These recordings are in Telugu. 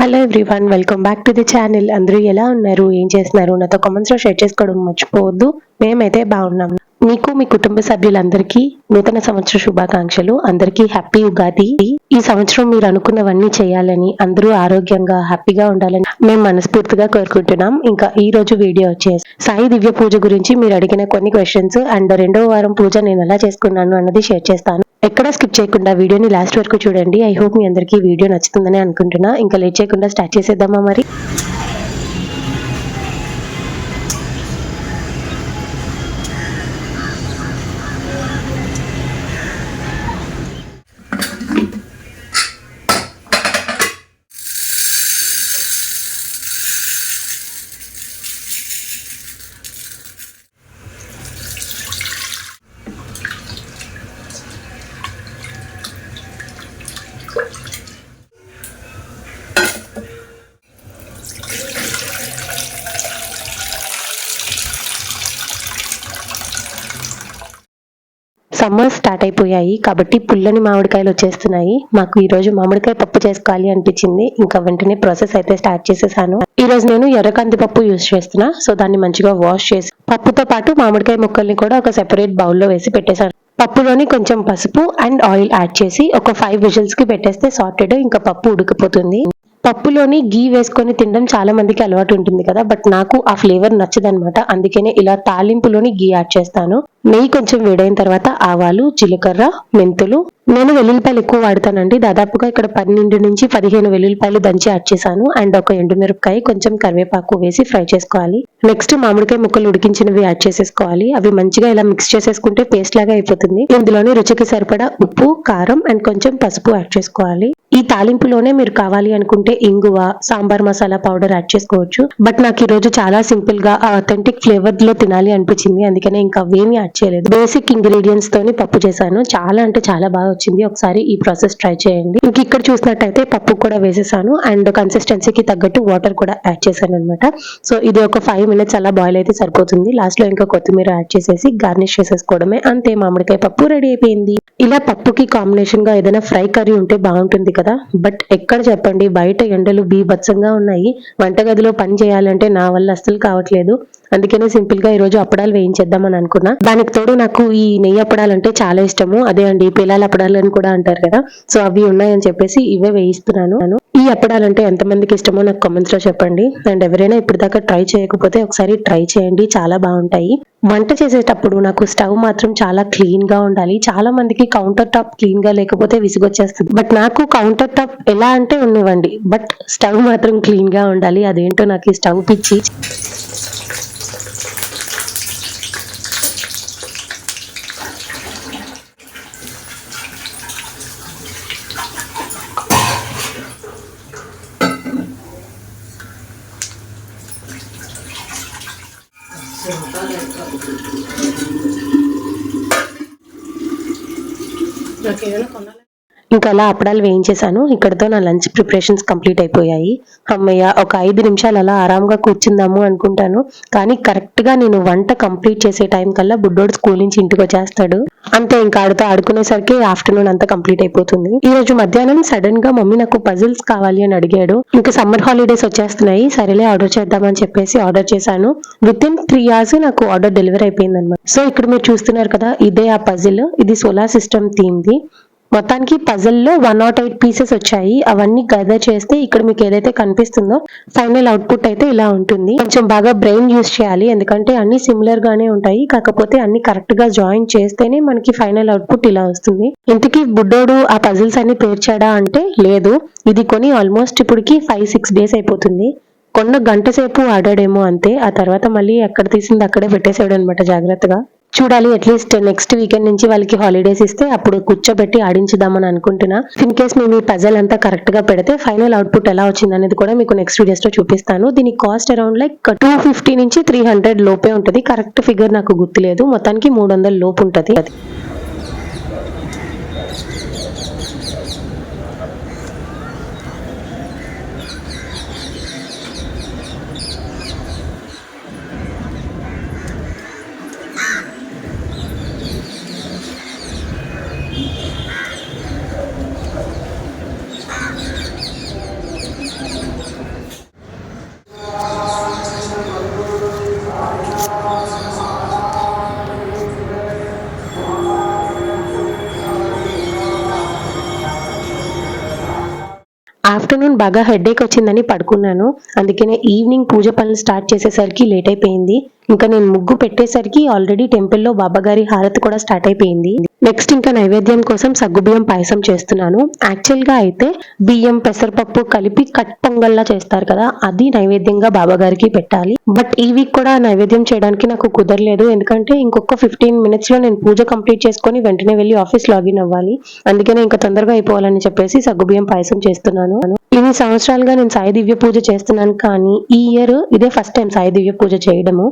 Hello everyone welcome back to the channel అందరూ ఎలా ఉన్నారు? ఏం చేస్తున్నారు? నాతో కామెంట్స్లో షేర్ చేసుకోవడం మర్చిపోవద్దు. మేమైతే బాగున్నాం. మీకు మీ కుటుంబ సభ్యులందరికీ నూతన సంవత్సర శుభాకాంక్షలు. అందరికీ హ్యాపీ ఉగాది. ఈ సంవత్సరం మీరు అనుకున్నవన్నీ చేయాలని అందరూ ఆరోగ్యంగా హ్యాపీగా ఉండాలని మేము మనస్ఫూర్తిగా కోరుకుంటున్నాం. ఇంకా ఈ రోజు వీడియో వచ్చేసి సాయి దివ్య పూజ గురించి మీరు అడిగిన కొన్ని క్వశ్చన్స్ అండ్ రెండవ వారం పూజ నేను ఎలా చేసుకున్నాను అన్నది షేర్ చేస్తాను. ఎక్కడ స్కిప్ చేయకుండా వీడియోని లాస్ట్ వరకు చూడండి. ఐ హోప్ మీ అందరికీ వీడియో నచ్చుతుందని అనుకుంటున్నా. ఇంకా లేట్ చేయకుండా స్టార్ట్ చేసేద్దామా మరి? సమ్మర్ స్టార్ట్ అయిపోయాయి కాబట్టి పుల్లని మామిడికాయలు వచ్చేస్తున్నాయి. మాకు ఈ రోజు మామిడికాయ పప్పు చేసుకోవాలి అనిపించింది. ఇంకా వెంటనే ప్రాసెస్ అయితే స్టార్ట్ చేసేసాను. ఈ రోజు నేను ఎర్ర పప్పు యూజ్ చేస్తున్నా. సో దాన్ని మంచిగా వాష్ చేసి పప్పుతో పాటు మామిడికాయ ముక్కల్ని కూడా ఒక సెపరేట్ బౌల్లో వేసి పెట్టేశాను. పప్పులోని కొంచెం పసుపు అండ్ ఆయిల్ యాడ్ చేసి ఒక ఫైవ్ విజిల్స్కి పెట్టేస్తే సార్టెడ్. ఇంకా పప్పు ఉడికిపోతుంది. పప్పులోని గీ వేసుకొని తినడం చాలా మందికి అలవాటు ఉంటుంది కదా. బట్ నాకు ఆ ఫ్లేవర్ నచ్చదనమాట. అందుకనే ఇలా తాలింపులోని గీ యాడ్ చేస్తాను. నెయ్యి కొంచెం వేడైన తర్వాత ఆవాలు జీలకర్ర మెంతులు. నేను వెల్లుల్లిపాయలు ఎక్కువ వాడతానండి. దాదాపుగా ఇక్కడ పన్నెండు నుంచి పదిహేను వెల్లుల్లిపాయలు దంచి యాడ్ చేశాను. అండ్ ఒక ఎండుమిరపకాయ కొంచెం కరివేపాకు వేసి ఫ్రై చేసుకోవాలి. నెక్స్ట్ మామిడికాయ ముక్కలు ఉడికించినవి యాడ్ చేసేసుకోవాలి. అవి మంచిగా ఇలా మిక్స్ చేసేసుకుంటే పేస్ట్ లాగా అయిపోతుంది. ఇందులోనే రుచికి సరిపడా ఉప్పు కారం అండ్ కొంచెం పసుపు యాడ్ చేసుకోవాలి. ఈ తాలింపులోనే మీరు కావాలి అనుకుంటే ఇంగువ సాంబార్ మసాలా పౌడర్ యాడ్ చేసుకోవచ్చు. బట్ నాకు ఈ రోజు చాలా సింపుల్గా అథెంటిక్ ఫ్లేవర్లో తినాలి అనిపించింది. అందుకనే ఇంకా అవేమి యాడ్ చేయలేదు. బేసిక్ ఇంగ్రీడియంట్స్ తోని పప్పు చేశాను. చాలా అంటే చాలా బాగా వచ్చింది. ఒకసారి ఈ ప్రాసెస్ ట్రై చేయండి. ఇంక ఇక్కడ చూసినట్టయితే పప్పు కూడా వేసేసాను. అండ్ కన్సిస్టెన్సీకి తగ్గట్టు వాటర్ కూడా యాడ్ చేశాను అనమాట సో ఇది ఒక ఫైవ్ మినిట్స్ అలా బాయిల్ అయితే సరిపోతుంది. లాస్ట్లో ఇంకా కొత్తిమీర యాడ్ చేసేసి గార్నిష్ చేసేసుకోవడమే. అంతే మామిడికాయ పప్పు రెడీ అయిపోయింది. ఇలా పప్పుకి కాంబినేషన్గా ఏదైనా ఫ్రై కర్రీ ఉంటే బాగుంటుంది కదా. బట్ ఎక్కడ చెప్పండి? బయట ఎండలు బీభత్సంగా ఉన్నాయి. వంటగదిలో పని చేయాలంటే నా వల్ల అస్సలు కావట్లేదు. అందుకనే సింపుల్గా ఈరోజు రోజు అప్పడాలు వేయించేద్దామని అనుకున్నా. దానికి తోడు నాకు ఈ నెయ్యి అప్పడాలు అంటే చాలా ఇష్టము. అదే అండి పిల్లల అప్పడాలు అని కూడా అంటారు కదా. సో అవి ఉన్నాయని చెప్పేసి ఇవే వేయిస్తున్నాను. ఈ అప్పడాలు అంటే ఎంతమందికి ఇష్టమో నాకు కామెంట్స్లో చెప్పండి. అండ్ ఎవరైనా ఇప్పటిదాకా ట్రై చేయకపోతే ఒకసారి ట్రై చేయండి. చాలా బాగుంటాయి. వంట చేసేటప్పుడు నాకు స్టవ్ మాత్రం చాలా క్లీన్గా ఉండాలి. చాలా మందికి కౌంటర్ టాప్ క్లీన్గా లేకపోతే విసుగొచ్చేస్తుంది. బట్ నాకు కౌంటర్ టాప్ ఎలా అంటే ఉన్నవండి బట్ స్టవ్ మాత్రం క్లీన్గా ఉండాలి. అదేంటో నాకు ఈ స్టవ్ పిచ్చి. Lo que yo no conozco. ఇంకా అలా అప్పడాలు వేయించేశాను. ఇక్కడతో నా లంచ్ ప్రిపరేషన్స్ కంప్లీట్ అయిపోయాయి. అమ్మయ్య ఒక ఐదు నిమిషాలు అలా ఆరాంగా కూర్చుందాము అనుకుంటాను. కానీ కరెక్ట్గా నేను వంట కంప్లీట్ చేసే టైం కల్లా బుడ్డోడు స్కూల్ నుంచి ఇంటికి వచ్చేస్తాడు. అంతే ఇంకా ఆడుతూ ఆడుకునేసరికి ఆఫ్టర్నూన్ అంతా కంప్లీట్ అయిపోతుంది. ఈ రోజు మధ్యాహ్నం సడన్గా మమ్మీ నాకు పజిల్స్ కావాలి అని అడిగాడు. ఇంకా సమ్మర్ హాలిడేస్ వచ్చేస్తున్నాయి. సరేలే ఆర్డర్ చేద్దామని చెప్పేసి ఆర్డర్ చేశాను. విత్ ఇన్ త్రీ అవర్స్ నాకు ఆర్డర్ డెలివరీ అయిపోయింది అనమాట సో ఇక్కడ మీరు చూస్తున్నారు కదా ఇదే ఆ పజిల్. ఇది సోలార్ సిస్టమ్ థీమ్ది. మొత్తానికి పజల్లో వన్ నాట్ ఎయిట్ పీసెస్ వచ్చాయి. అవన్నీ గదర్ చేస్తే ఇక్కడ మీకు ఏదైతే కనిపిస్తుందో ఫైనల్ అవుట్పుట్ అయితే ఇలా ఉంటుంది. కొంచెం బాగా బ్రెయిన్ యూస్ చేయాలి. ఎందుకంటే అన్ని సిమిలర్ గానే ఉంటాయి. కాకపోతే అన్ని కరెక్ట్గా జాయిన్ చేస్తేనే మనకి ఫైనల్ అవుట్పుట్ ఇలా వస్తుంది. ఇంతకీ బుడ్డోడు ఆ పజిల్స్ అన్ని పేర్చాడా అంటే లేదు. ఇది కొని ఆల్మోస్ట్ ఇప్పటికి ఫైవ్ సిక్స్ డేస్ అయిపోతుంది. కొన్న గంట సేపు ఆడాడేమో అంతే. ఆ తర్వాత మళ్ళీ ఎక్కడ తీసింది అక్కడే పెట్టేసాడు అనమాట జాగ్రత్తగా. చూడాలి అట్లీస్ట్ నెక్స్ట్ వీకెండ్ నుంచి వాళ్ళకి హాలిడేస్ ఇస్తే అప్పుడు కూర్చోబెట్టి ఆడించుదామని అనుకుంటున్నా. ఇన్ కేస్ మేము ఈ పజల్ అంతా కరెక్ట్గా పెడితే ఫైనల్ అవుట్పుట్ ఎలా వచ్చింది అనేది కూడా మీకు నెక్స్ట్ వీడియోస్లో చూపిస్తాను. దీని cost around like two fifty నుంచి త్రీ హండ్రెడ్ లోపే ఉంటుంది. కరెక్ట్ ఫిగర్ నాకు గుర్తులేదు. మొత్తానికి మూడు వందల లోపు ఉంటుంది. ఆఫ్టర్నూన్ బాగా హెడేక్ వచ్చిందని పడుకున్నాను. అందుకనే ఈవినింగ్ పూజ పనులు స్టార్ట్ చేసేసరికి లేట్ అయిపోయింది. ఇంకా నేను ముగ్గు పెట్టేసరికి ఆల్రెడీ టెంపుల్లో బాబాగారి హారతి కూడా స్టార్ట్ అయిపోయింది. నెక్స్ట్ ఇంకా నైవేద్యం కోసం సగ్గుబియ్యం పాయసం చేస్తున్నాను. యాక్చువల్గా అయితే బియ్యం పెసరపప్పు కలిపి కట్ పొంగల్లా చేస్తారు కదా అది నైవేద్యంగా బాబాగారికి పెట్టాలి. బట్ ఈ వీక్ కూడా నైవేద్యం చేయడానికి నాకు కుదరలేదు. ఎందుకంటే ఇంకొక ఫిఫ్టీన్ మినిట్స్లో నేను పూజ కంప్లీట్ చేసుకొని వెంటనే వెళ్ళి ఆఫీస్ లాగిన్ అవ్వాలి. అందుకనే ఇంకా తొందరగా అయిపోవాలని చెప్పేసి సగ్గుబియ్యం పాయసం చేస్తున్నాను. ఇన్ని సంవత్సరాలుగా నేను సాయి దివ్య పూజ చేస్తున్నాను కానీ ఈ ఇయర్ ఇదే ఫస్ట్ టైం సాయి దివ్య పూజ చేయడము.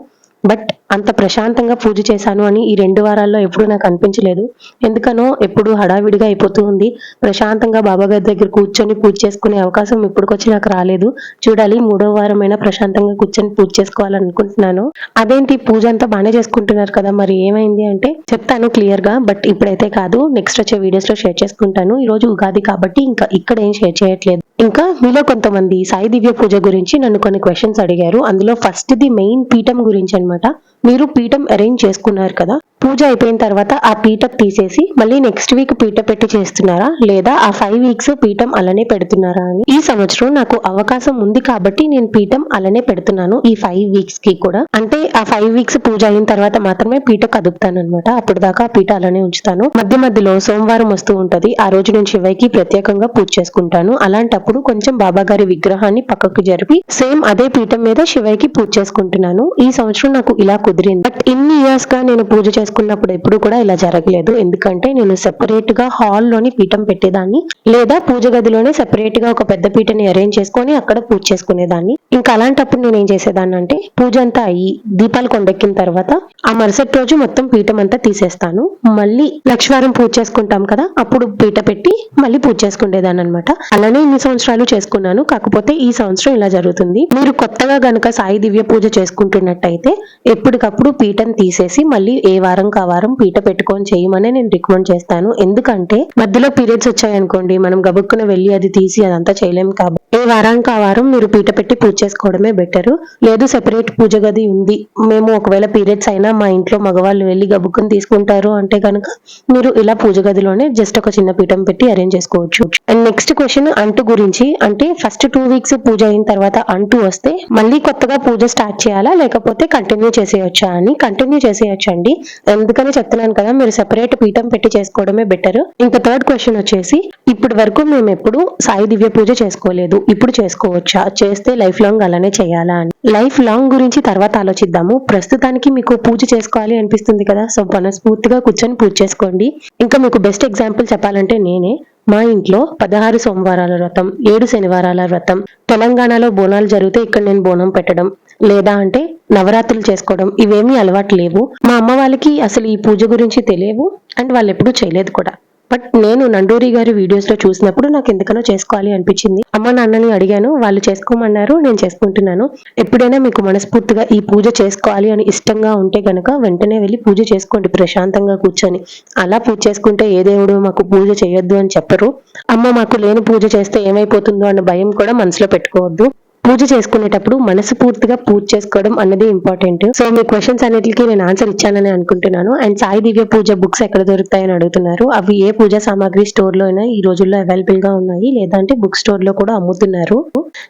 బట్ అంత ప్రశాంతంగా పూజ చేశాను అని ఈ రెండు వారాల్లో ఎప్పుడూ నాకు అనిపించలేదు. ఎందుకనో ఎప్పుడు హడావిడిగా అయిపోతూ ఉంది. ప్రశాంతంగా బాబా గారి దగ్గర కూర్చొని పూజ చేసుకునే అవకాశం ఇప్పటికొచ్చి నాకు రాలేదు. చూడాలి మూడో వారమైనా ప్రశాంతంగా కూర్చొని పూజ చేసుకోవాలనుకుంటున్నాను. అదేంటి పూజ అంతా బాగానే చేసుకుంటున్నారు కదా మరి ఏమైంది అంటే చెప్తాను క్లియర్గా బట్ ఇప్పుడైతే కాదు. నెక్స్ట్ వచ్చే వీడియోస్లో షేర్ చేసుకుంటాను. ఈ రోజు ఉగాది కాబట్టి ఇంకా ఇక్కడ ఏం షేర్ చేయట్లేదు. ఇంకా మీలో కొంతమంది సాయి దివ్య పూజ గురించి నన్ను కొన్ని క్వశ్చన్స్ అడిగారు. అందులో ఫస్ట్ ది మెయిన్ పీఠం గురించి అనమాట మీరు పీఠం అరేంజ్ చేసుకున్నారు కదా. పూజ అయిపోయిన తర్వాత ఆ పీఠం తీసేసి మళ్ళీ నెక్స్ట్ వీక్ పీట పెట్టి చేస్తున్నారా? లేదా ఆ ఫైవ్ వీక్స్ పీఠం అలానే పెడుతున్నారా అని? ఈ సంవత్సరం నాకు అవకాశం ఉంది కాబట్టి నేను పీఠం అలానే పెడుతున్నాను ఈ ఫైవ్ వీక్స్కి కూడా. అంటే ఆ ఫైవ్ వీక్స్ పూజ అయిన తర్వాత మాత్రమే పీట కదుపుతాను అనమాట అప్పుడు దాకా ఆ పీట అలానే ఉంచుతాను. మధ్య మధ్యలో సోమవారం వస్తూ ఉంటది. ఆ రోజు నేను శివైకి ప్రత్యేకంగా పూజ చేసుకుంటాను. అలాంటప్పుడు కొంచెం బాబా గారి విగ్రహాన్ని పక్కకు జరిపి సేమ్ అదే పీఠం మీద శివయ్యకి పూజ చేసుకుంటున్నాను. ఈ సంవత్సరం నాకు ఇలా కుదిరింది. బట్ ఇన్ని ఇయర్స్గా నేను పూజ చేసుకున్నప్పుడు ఎప్పుడు కూడా ఇలా జరగలేదు. ఎందుకంటే నేను సెపరేట్గా హాల్లోని పీఠం పెట్టేదాన్ని లేదా పూజ గదిలోనే సెపరేట్గా ఒక పెద్ద పీఠని అరేంజ్ చేసుకొని అక్కడ పూజ చేసుకునేదాన్ని. ఇంకా అలాంటప్పుడు నేను ఏం చేసేదాన్ని అంటే పూజ అంతా అయ్యి దీపాలు కొండెక్కిన తర్వాత ఆ మరుసటి రోజు మొత్తం పీఠం అంతా తీసేస్తాను. మళ్ళీ లక్ష్వారం పూజ చేసుకుంటాం కదా అప్పుడు పీట పెట్టి మళ్ళీ పూజ చేసుకునేదాన్ని అనమాట అలానే ఇన్ని సంవత్సరాలు చేసుకున్నాను. కాకపోతే ఈ సంవత్సరం ఇలా జరుగుతుంది. మీరు కొత్తగా గనుక సాయి దివ్య పూజ చేసుకుంటున్నట్టయితే ఎప్పటికప్పుడు పీటను తీసేసి మళ్ళీ ఏ వారం కా వారం పీట పెట్టుకొని చేయమని నేను రికమెండ్ చేస్తాను. ఎందుకంటే మధ్యలో పీరియడ్స్ వచ్చాయనుకోండి మనం గబుక్కున వెళ్ళి అది తీసి అదంతా చేయలేం కాబట్టి ఏ వారానికి ఆ వారం మీరు పీట పెట్టి పూజ చేసుకోవడమే బెటర్. లేదు సెపరేట్ పూజ గది ఉంది. మేము ఒకవేళ పీరియడ్స్ అయినా మా ఇంట్లో మగవాళ్ళు వెళ్ళి గబుక్కుని తీసుకుంటారు అంటే కనుక మీరు ఇలా పూజ గదిలోనే జస్ట్ ఒక చిన్న పీఠం పెట్టి అరేంజ్ చేసుకోవచ్చు. అండ్ నెక్స్ట్ క్వశ్చన్ అంటు గురించి. అంటే ఫస్ట్ టూ వీక్స్ పూజ అయిన తర్వాత అంటు వస్తే మళ్ళీ కొత్తగా పూజ స్టార్ట్ చేయాలా? లేకపోతే కంటిన్యూ చేసేయచ్చా అని? కంటిన్యూ చేసేయచ్చండి ఎందుకని చెప్తున్నాను కదా మీరు సెపరేట్ పీఠం పెట్టి చేసుకోవడమే బెటర్. ఇంకా థర్డ్ క్వశ్చన్ వచ్చేసి ఇప్పటి వరకు మేము ఎప్పుడు సాయి దివ్య పూజ చేసుకోలేదు. ఇప్పుడు చేసుకోవచ్చా? చేస్తే లైఫ్ లాంగ్ అలానే చేయాలా అని. లైఫ్ లాంగ్ గురించి తర్వాత ఆలోచిద్దాము. ప్రస్తుతానికి మీకు పూజ చేసుకోవాలి అనిపిస్తుంది కదా? సో మనస్ఫూర్తిగా కూర్చొని పూజ చేసుకోండి. ఇంకా మీకు బెస్ట్ ఎగ్జాంపుల్ చెప్పాలంటే నేనే. మా ఇంట్లో పదహారు సోమవారాల వ్రతం ఏడు శనివారాల వ్రతం. తెలంగాణలో బోనాలు జరిగితే ఇక్కడ నేను బోనం పెట్టడం. లేదా అంటే నవరాత్రులు చేసుకోవడం. ఇవేమీ అలవాటు లేవు. మా అమ్మ వాళ్ళకి అసలు ఈ పూజ గురించి తెలియవు. అండ్ వాళ్ళు ఎప్పుడూ చేయలేదు కూడా. బట్ నేను నండూరి గారి వీడియోస్లో చూసినప్పుడు నాకు ఎందుకనో చేసుకోవాలి అనిపించింది. అమ్మ నాన్నని అడిగాను వాళ్ళు చేసుకోమన్నారు నేను చేసుకుంటున్నాను. ఎప్పుడైనా మీకు మనస్ఫూర్తిగా ఈ పూజ చేసుకోవాలి అని ఇష్టంగా ఉంటే గనక వెంటనే వెళ్ళి పూజ చేసుకోండి ప్రశాంతంగా కూర్చొని. అలా పూజ చేసుకుంటే ఏ దేవుడు మాకు పూజ చేయొద్దు అని చెప్పరు. అమ్మ మాకు లేని పూజ చేస్తే ఏమైపోతుందో అన్న భయం కూడా మనసులో పెట్టుకోవద్దు. పూజ చేసుకునేటప్పుడు మనసు పూర్తిగా పూజ చేసుకోవడం అన్నది ఇంపార్టెంట్ సో మీ క్వశ్చన్స్ అన్నిటికీ నేను ఆన్సర్ ఇచ్చానని అనుకుంటున్నాను. And Sai Divya puja books ఎక్కడ దొరుకుతాయని అడుగుతున్నారు. అవి ఏ పూజా సామాగ్రి స్టోర్లో అయినా ఈ రోజుల్లో అవైలబుల్గా ఉన్నాయి. లేదంటే బుక్ స్టోర్లో కూడా అమ్ముతున్నారు.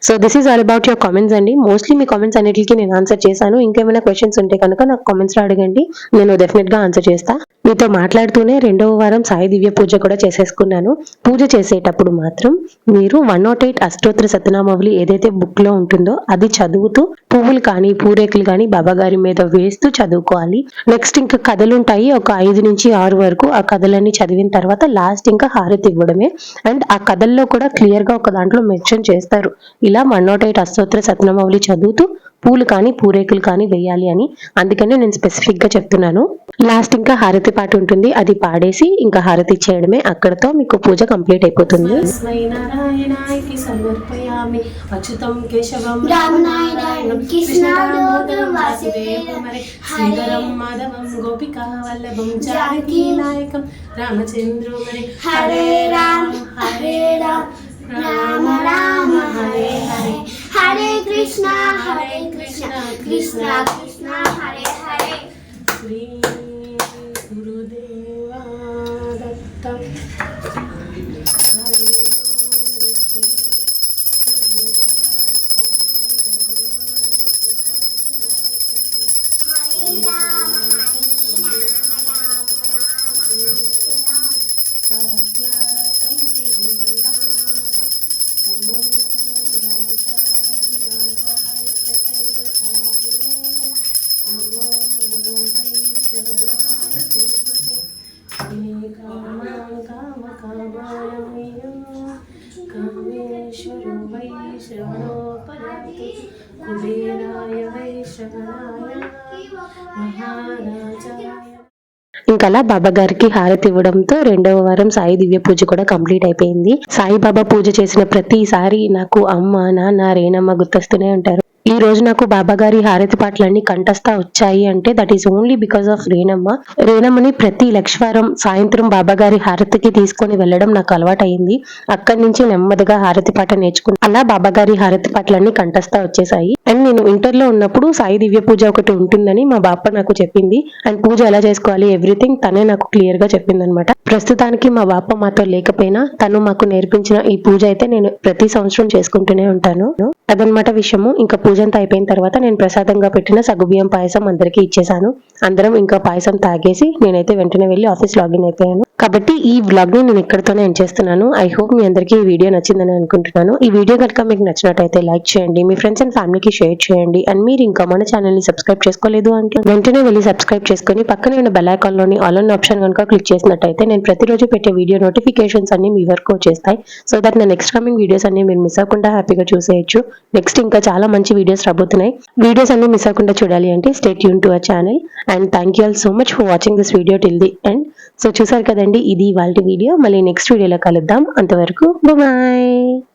So this is all about your comments అండి. మోస్ట్లీ మీ కామెంట్స్ అన్నిటికీ నేను ఆన్సర్ చేశాను. ఇంకేమైనా క్వశ్చన్స్ ఉంటే కనుక నాకు కామెంట్స్లో అడగండి. నేను డెఫినెట్గా ఆన్సర్ చేస్తా. మీతో మాట్లాడుతూనే రెండవ వారం సాయి దివ్య పూజ కూడా చేసేసుకున్నాను. పూజ చేసేటప్పుడు మాత్రం మీరు వన్ నాట్ ఎయిట్ అష్టోత్తర సత్యనామావళి ఏదైతే బుక్లో ఉంటుందో అది చదువుతూ పువ్వులు కానీ పూరేకులు కానీ బాబా గారి మీద వేస్తూ చదువుకోవాలి. నెక్స్ట్ ఇంకా కథలు ఉంటాయి ఒక ఐదు నుంచి ఆరు వరకు ఆ కథలన్నీ చదివిన తర్వాత లాస్ట్ ఇంకా హారతి ఇవ్వడమే. అండ్ ఆ కథల్లో కూడా క్లియర్గా ఒక దాంట్లో మెన్షన్ చేస్తారు. ఇలా వన్ నాట్ ఎయిట్ అష్టోత్తర సత్యనామావళి చదువుతూ పూలు కానీ పూరేకులు కానీ వేయాలి అని. అందుకనే నేను స్పెసిఫిక్గా చెప్తున్నాను. లాస్ట్ ఇంకా హారతి పాట ఉంటుంది. అది పాడేసి ఇంకా హారతి ఇచ్చేయడమే. అక్కడతో మీకు పూజ కంప్లీట్ అయిపోతుంది. తస్మై నారాయణాయ sobrinho ईश्वरो वै ఇంకలా బాబా గారికి హారతి ఇవ్వడంతో రెండవ వారం సాయి దివ్య పూజ కూడా కంప్లీట్ అయిపోయింది. సాయిబాబా పూజ చేసిన ప్రతిసారి నాకు అమ్మ నాన్న రేణమ్మ గుర్తొస్తూనే ఉంటారు. ఈ రోజు నాకు బాబాగారి హారతి పాటలన్నీ కంఠస్థ వచ్చాయి అంటే that is only because of Renamma. రేణమ్మని ప్రతి లక్షవారం సాయంత్రం బాబాగారి హారతికి తీసుకొని వెళ్ళడం నాకు అలవాటైంది. అక్కడి నుంచి నెమ్మదిగా హారతి పాట నేర్చుకుని అలా బాబాగారి హారతి పాటలన్నీ కంఠస్థ వచ్చేసాయి. అండ్ నేను ఇంటర్లో ఉన్నప్పుడు సాయి దివ్య పూజ ఒకటి ఉంటుందని మా బాప నాకు చెప్పింది. అండ్ పూజ ఎలా చేసుకోవాలి ఎవ్రీథింగ్ తనే నాకు క్లియర్గా చెప్పింది అనమాట ప్రస్తుతానికి మా బాప మాతో లేకపోయినా తను మాకు నేర్పించిన ఈ పూజ అయితే నేను ప్రతి సంవత్సరం చేసుకుంటూనే ఉంటాను. అదనమాట విషయము. ఇంకా పూజ అంతా అయిపోయిన తర్వాత నేను ప్రసాదంగా పెట్టిన సగ్గుబియ్యం పాయసం అందరికీ ఇచ్చేసాను అందరం ఇంకా పాయసం తాగేసి నేనైతే వెంటనే వెళ్ళి ఆఫీస్ లాగిన్ అయిపోయాను. కాబట్టి ఈ వ్లాగ్ని నేను ఇక్కడితోనే ఎండ్ చేస్తున్నాను. ఐ హోప్ మీ అందరికీ ఈ వీడియో నచ్చిందని అనుకుంటున్నాను. ఈ వీడియో కనుక మీకు నచ్చినట్టయితే లైక్ చేయండి మీ ఫ్రెండ్స్ అండ్ ఫ్యామిలీకి షేర్ చేయండి. అండ్ మీరు ఇంకా మన ఛానల్ని సబ్స్క్రైబ్ చేసుకోలేదు అంటే వెంటనే వెళ్ళి సబ్స్క్రైబ్ చేసుకుని పక్కనే ఉన్న బెల్ ఐకాన్లోని ఆల్ అన్ ఆప్షన్ కనుక క్లిక్ చేసినట్టయితే నేను ప్రతిరోజు పెట్టే వీడియో నోటిఫికేషన్స్ అన్ని మీ వరకు వచ్చేస్తాయి. సో దట్ నా నెక్స్ట్ కమింగ్ వీడియోస్ అన్ని మీరు మిస్ అవ్వకుండా హ్యాపీగా చూసేయచ్చు. నెక్స్ట్ ఇంకా చాలా మంచి వీడియోస్ రాబోతున్నాయి. వీడియోస్ అన్ని మిస్ అవ్వకుండా చూడాలి అంటే stay Yoon to our channel and thank you all so much for watching this video till the end so చూసారు కదండి ఇది వాళ్ళ వీడియో మళ్ళీ నెక్స్ట్ వీడియోలో కలుద్దాం. అంతవరకు బాయ్